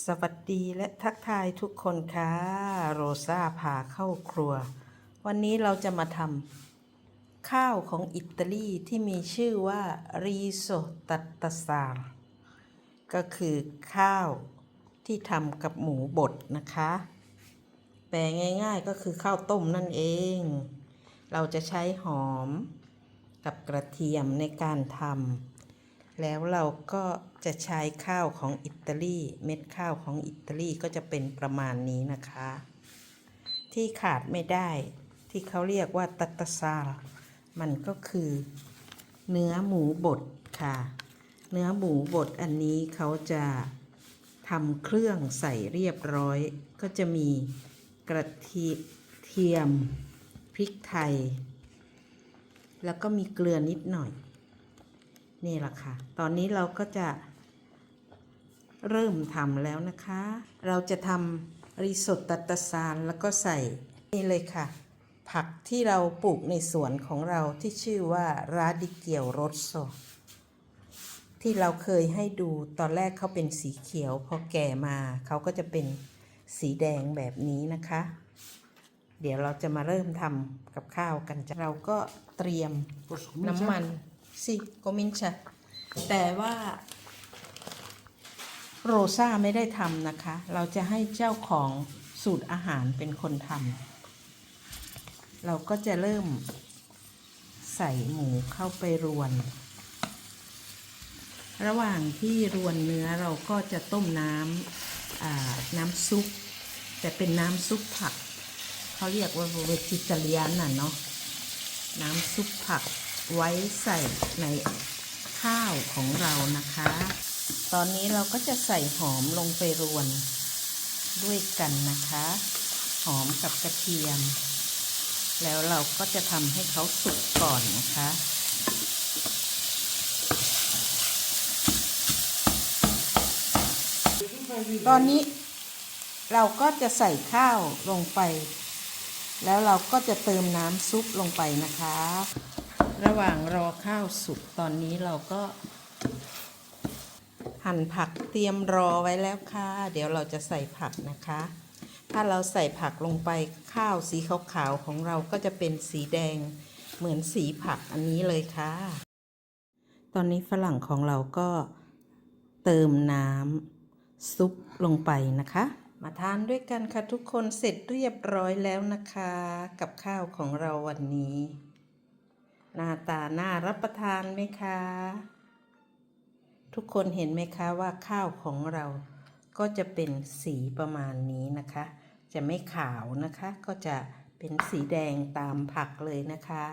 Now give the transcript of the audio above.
สวัสดีและทักทายทุกคนค่ะ โรซาพาเข้าครัว วันนี้เราจะมาทำข้าวของอิตาลีที่มีชื่อว่าริโซตัตตาซาก็คือข้าวที่ทำกับหมูบดนะคะ แปลง่ายๆก็คือข้าวต้มนั่นเอง เราจะใช้หอมกับกระเทียมในการทำ แล้วเราก็จะใช้ข้าวของอิตาลี เม็ดข้าวของอิตาลีก็จะเป็นประมาณนี้นะคะ ที่ขาดไม่ได้ที่เขาเรียกว่าตัตซาลมันก็คือ เนื้อหมูบดค่ะ เนื้อหมูบดอันนี้เขาจะทำเครื่องใส่เรียบร้อย ก็จะมีกระเทียมพริกไทย แล้วก็มีเกลือนิดหน่อย นี่แหละค่ะ ตอนนี้เราก็จะเริ่มทำแล้วนะคะ เราจะทำริโซตตัตตาซานแล้วก็ใส่นี่เลยค่ะ ผักที่เราปลูกในสวนของเราที่ชื่อว่าราดิเกียวโรสโซที่เราเคยให้ดูตอนแรกเขาเป็นสีเขียว พอแก่มาเขาก็จะเป็นสีแดงแบบนี้นะคะ เดี๋ยวเราจะมาเริ่มทำกับข้าวกันจ้ะเราก็เตรียม Posso cominciare? น้ำมัน สิโกมินชะแต่ว่าโรซ่าไม่ได้ทำนะคะ เราจะให้เจ้าของสูตรอาหารเป็นคนทำเราก็จะเริ่มใส่หมูเข้าไปรวน ระหว่างที่รวนเนื้อเราก็จะต้มน้ำน้ำซุป แต่เป็นน้ำซุปผัก เขาเรียกว่าเวจิตาเลียนน่ะเนาะน้ำซุปผัก ไว้ใส่ในข้าวของเรานะคะ ตอนนี้เราก็จะใส่หอมลงไปรวนด้วยกันนะคะ หอมกับกระเทียม แล้วเราก็จะทำให้เขาสุกก่อนนะคะตอนนี้เราก็จะใส่ข้าวลงไป แล้วเราก็จะเติมน้ำซุปลงไปนะคะ ระหว่างรอข้าวสุกตอนนี้เราก็ หั่นผักเตรียมรอไว้แล้วค่ะ เดี๋ยวเราจะใส่ผักนะคะ ถ้าเราใส่ผักลงไปข้าวสีขาวๆของเราก็จะเป็นสีแดงเหมือนสีผักอันนี้เลยค่ะ ตอนนี้ฝรั่งของเราก็เติมน้ำซุปลงไปนะคะ มาทานด้วยกันค่ะทุกคนเสร็จเรียบร้อยแล้วนะคะ กับข้าวของเราวันนี้ หน้าตาน่ารับประทานไหมคะ ทุกคนเห็นไหมคะว่าข้าวของเราก็จะเป็นสีประมาณนี้นะคะ จะไม่ขาวนะคะ ก็จะเป็นสีแดงตามผักเลยนะคะ